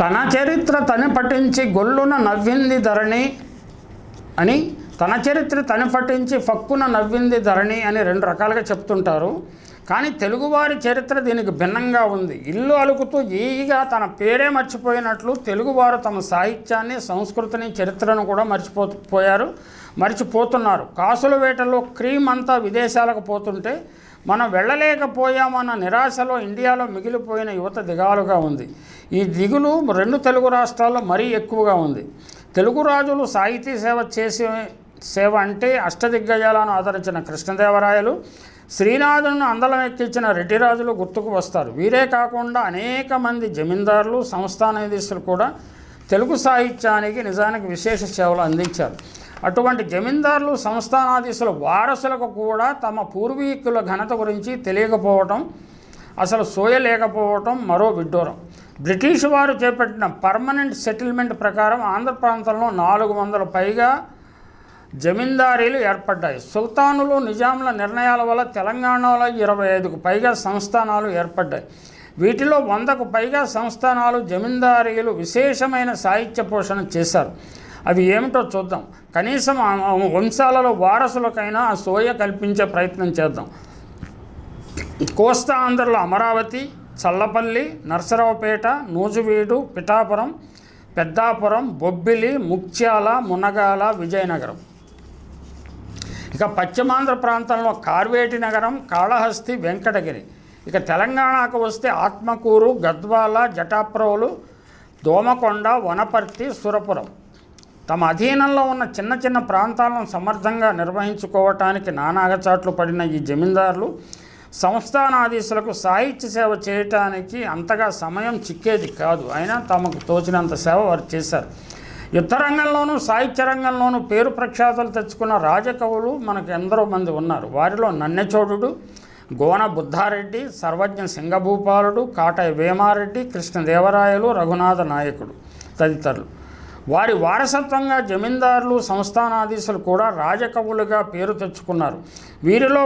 తన చరిత్ర తను పఠించి గొల్లున నవ్వింది ధరణి అని తన చరిత్ర తను పఠించి ఫక్కున నవ్వింది ధరణి అని రెండు రకాలుగా చెప్తుంటారు. కానీ తెలుగువారి చరిత్ర దీనికి భిన్నంగా ఉంది. ఇల్లు అలుకుతూ ఈగా తన పేరే మర్చిపోయినట్లు తెలుగువారు తమ సాహిత్యాన్ని సంస్కృతిని చరిత్రను కూడా మర్చిపో పోయారు మర్చిపోతున్నారు. కాసుల వేటలో క్రీమ్ అంతా విదేశాలకు పోతుంటే మనం వెళ్ళలేకపోయామన్న నిరాశలో ఇండియాలో మిగిలిపోయిన యువత దిగాలుగా ఉంది. ఈ దిగులు రెండు తెలుగు రాష్ట్రాల్లో మరీ ఎక్కువగా ఉంది. తెలుగు రాజులు సాహితీ సేవ చేసే సేవ అంటే అష్టదిగ్గజాలను ఆదరించిన కృష్ణదేవరాయలు శ్రీనాథులను అందలం ఎక్కించిన రెడ్డిరాజులు గుర్తుకు వస్తారు. వీరే కాకుండా అనేక మంది జమీందారులు సంస్థానాధీశులు కూడా తెలుగు సాహిత్యానికి నిజానికి విశేష సేవలు అందించారు. అటువంటి జమీందారులు సంస్థానాధీశుల వారసులకు కూడా తమ పూర్వీకుల ఘనత గురించి తెలియకపోవటం అసలు సోయలేకపోవటం మరో విడ్డూరం. బ్రిటిష్ వారు చేపట్టిన పర్మనెంట్ సెటిల్మెంట్ ప్రకారం ఆంధ్ర ప్రాంతంలో నాలుగు వందల పైగా జమీందారీలు ఏర్పడ్డాయి. సుల్తానులు నిజాంల నిర్ణయాల వల్ల తెలంగాణలో ఇరవై ఐదుకు పైగా సంస్థానాలు ఏర్పడ్డాయి. వీటిలో వందకు పైగా సంస్థానాలు జమీందారీలు విశేషమైన సాహిత్య పోషణ చేశారు. అవి ఏమిటో చూద్దాం. కనీసం వంశాలలో వారసులకైనా ఆ సోయ కల్పించే ప్రయత్నం చేద్దాం. కోస్తా ఆంధ్రలో అమరావతి చల్లపల్లి నర్సరావుపేట నూజువీడు పిఠాపురం పెద్దాపురం బొబ్బిలి ముక్త్యాల మునగాల విజయనగరం. ఇక పశ్చిమాంధ్ర ప్రాంతంలో కార్వేటి నగరం కాళహస్తి వెంకటగిరి. ఇక తెలంగాణకు వస్తే ఆత్మకూరు గద్వాల జటాప్రోలు దోమకొండ వనపర్తి సురపురం. తమ అధీనంలో ఉన్న చిన్న చిన్న ప్రాంతాలను సమర్థంగా నిర్వహించుకోవటానికి నానాగచాట్లు పడిన ఈ జమీందారులు సంస్థానాధీశులకు సాహిత్య సేవ చేయటానికి అంతగా సమయం చిక్కేది కాదు. అయినా తమకు తోచినంత సేవ వారు చేశారు. యుద్ధ రంగంలోనూ సాహిత్య రంగంలోనూ పేరు ప్రఖ్యాతులు తెచ్చుకున్న రాజకవులు మనకు ఎందరో మంది ఉన్నారు. వారిలో నన్నెచోడుడు గోన బుద్ధారెడ్డి సర్వజ్ఞ సింగభూపాలుడు కాటయ వేమారెడ్డి కృష్ణదేవరాయలు రఘునాథ నాయకుడు తదితరులు. వారి వారసత్వంగా జమీందారులు సంస్థానాధీశులు కూడా రాజకవులుగా పేరు తెచ్చుకున్నారు. వీరిలో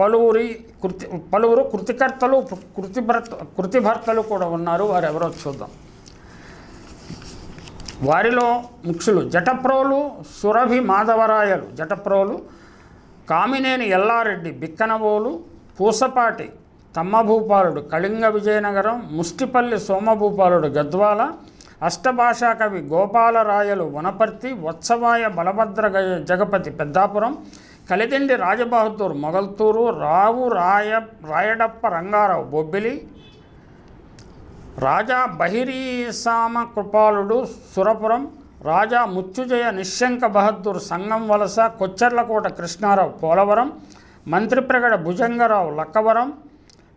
పలువురి కృతి పలువురు కృతికర్తలు కృతిభర్త కృతిభర్తలు కూడా ఉన్నారు. వారు ఎవరో చూద్దాం. వారిలో ముఖ్యులు జటప్రోలు సురభి మాధవరాయలు. జటప్రోలు కామినేని ఎల్లారెడ్డి బిక్కనబోలు పూసపాటి తమ్మభూపాలుడు కళింగ విజయనగరం ముష్టిపల్లి సోమభూపాలుడు గద్వాల అష్టభాషా కవి గోపాలరాయలు వనపర్తి ఉత్సవాయ బలభద్ర గ- జగపతి పెద్దాపురం కలిదిండి రాజబహదూర్ మొగల్తూరు రావు రాయ రాయడప్ప రంగారావు బొబ్బిలి రాజా బహిరీసామ కృపాలుడు సురపురం రాజా ముచ్చుజయ నిశ్శంక బహద్దూర్ సంగం వలస కొచ్చెర్లకోట కృష్ణారావు పోలవరం మంత్రిప్రగడ భుజంగరావు లక్కవరం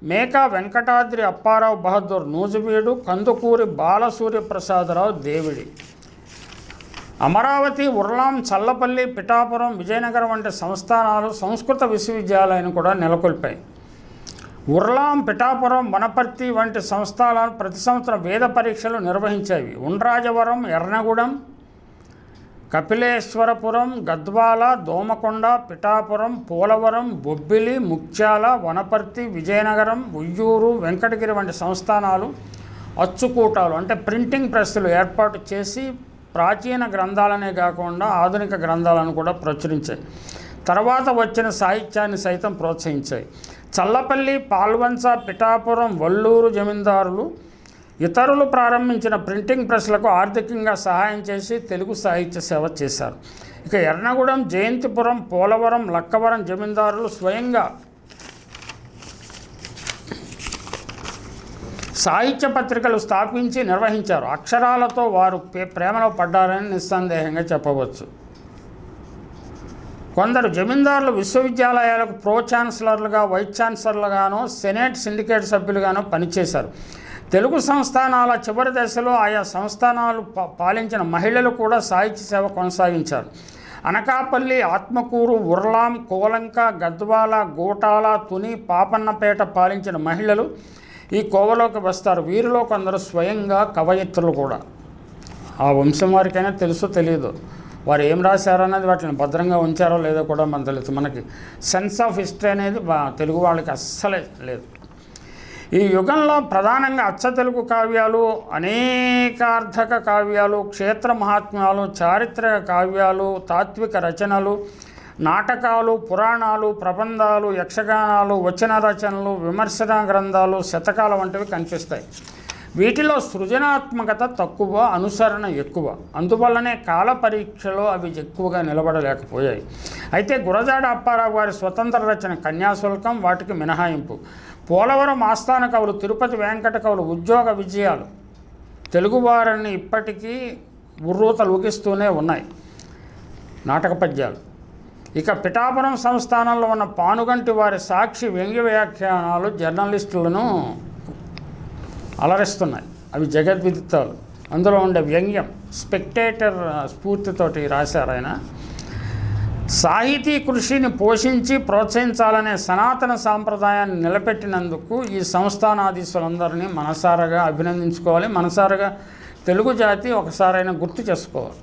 మేకా వెంకటాద్రి అప్పారావు బహదూర్ నూజువీడు కందుకూరి బాలసూర్యప్రసాదరావు దేవిడి. అమరావతి ఉర్లాం చల్లపల్లి పిఠాపురం విజయనగరం వంటి సంస్థానాలు సంస్కృత విశ్వవిద్యాలయాన్ని కూడా నెలకొల్పాయి. ఉర్లాం పిఠాపురం వనపర్తి వంటి సంస్థానాలు ప్రతి సంవత్సరం వేద పరీక్షలు నిర్వహించేవి. ఉండ్రాజవరం ఎర్నగూడెం కపిలేశ్వరపురం గద్వాల దోమకొండ పిఠాపురం పోలవరం బొబ్బిలి ముక్త్యాల వనపర్తి విజయనగరం ఉయ్యూరు వెంకటగిరి వంటి సంస్థానాలు అచ్చుకూటాలు అంటే ప్రింటింగ్ ప్రెస్సులు ఏర్పాటు చేసి ప్రాచీన గ్రంథాలనే కాకుండా ఆధునిక గ్రంథాలను కూడా ప్రచురించాయి. తర్వాత వచ్చిన సాహిత్యాన్ని సైతం ప్రోత్సహించాయి. చల్లపల్లి పాల్వంచ పిఠాపురం వల్లూరు జమీందారులు ఇతరులు ప్రారంభించిన ప్రింటింగ్ ప్రెస్లకు ఆర్థికంగా సహాయం చేసి తెలుగు సాహిత్య సేవ చేశారు. ఇక ఎర్నగూడెం జయంతిపురం పోలవరం లక్కవరం జమీందారులు స్వయంగా సాహిత్య పత్రికలు స్థాపించి నిర్వహించారు. అక్షరాలతో వారు ప్రే- ప్రేమలో పడ్డారని నిస్సందేహంగా చెప్పవచ్చు. కొందరు జమీందారులు విశ్వవిద్యాలయాలకు ప్రో ఛాన్సలర్లుగా వైస్ ఛాన్సలర్లుగాను సెనేట్ సిండికేట్ సభ్యులుగాను పనిచేశారు. తెలుగు సంస్థానాల చివరి దశలో ఆయా సంస్థానాలు పాలించిన మహిళలు కూడా సాహిత్య సేవ కొనసాగించారు. అనకాపల్లి ఆత్మకూరు ఉర్లాం కోలంక గద్వాల గోటాల తుని పాపన్నపేట పాలించిన మహిళలు ఈ కోవలోకి వస్తారు. వీరిలో కొందరు స్వయంగా కవయిత్రులు కూడా. ఆ వంశం వారికైనా తెలుసో తెలియదు వారు ఏం రాశారో అనేది వాటిని భద్రంగా ఉంచారో లేదో కూడా మనకు తెలుసు మనకి సెన్స్ ఆఫ్ హిస్టరీ అనేది తెలుగు వాళ్ళకి అస్సలే లేదు. ఈ యుగంలో ప్రధానంగా అచ్చ తెలుగు కావ్యాలు అనేకార్థక కావ్యాలు క్షేత్ర మహాత్మ్యాలు చారిత్రక కావ్యాలు తాత్విక రచనలు నాటకాలు పురాణాలు ప్రబంధాలు యక్షగానాలు వచన రచనలు విమర్శన గ్రంథాలు శతకాల వంటివి కనిపిస్తాయి. వీటిలో సృజనాత్మకత తక్కువ అనుసరణ ఎక్కువ. అందువల్లనే కాల పరీక్షలో అవి ఎక్కువగా నిలబడలేకపోయాయి. అయితే గురజాడ అప్పారావు గారి స్వతంత్ర రచన కన్యాశుల్కం వాటికి మినహాయింపు. పోలవరం ఆస్థాన కవులు తిరుపతి వెంకట కవులు ఉద్యోగ విజయాలు తెలుగువారిని ఇప్పటికీ ఉర్రూతలుగిస్తూనే ఉన్నాయి. నాటక పద్యాలు. ఇక పిఠాపురం సంస్థానంలో ఉన్న పానుగంటి వారి సాక్షి వ్యంగ్య వ్యాఖ్యానాలు జర్నలిస్టులను అలరిస్తున్నాయి. అవి జగద్విదిత్తాలు అందులో ఉండే వ్యంగ్యం స్పెక్టేటర్ స్ఫూర్తితోటి రాశారు ఆయన. సాహితీ కృషిని పోషించి ప్రోత్సహించాలనే సనాతన సాంప్రదాయాన్ని నిలబెట్టినందుకు ఈ సంస్థానాధీశులందరినీ మనసారగా అభినందించుకోవాలి. మనసారగా తెలుగు జాతి ఒకసారైనా గుర్తు చేసుకోవాలి.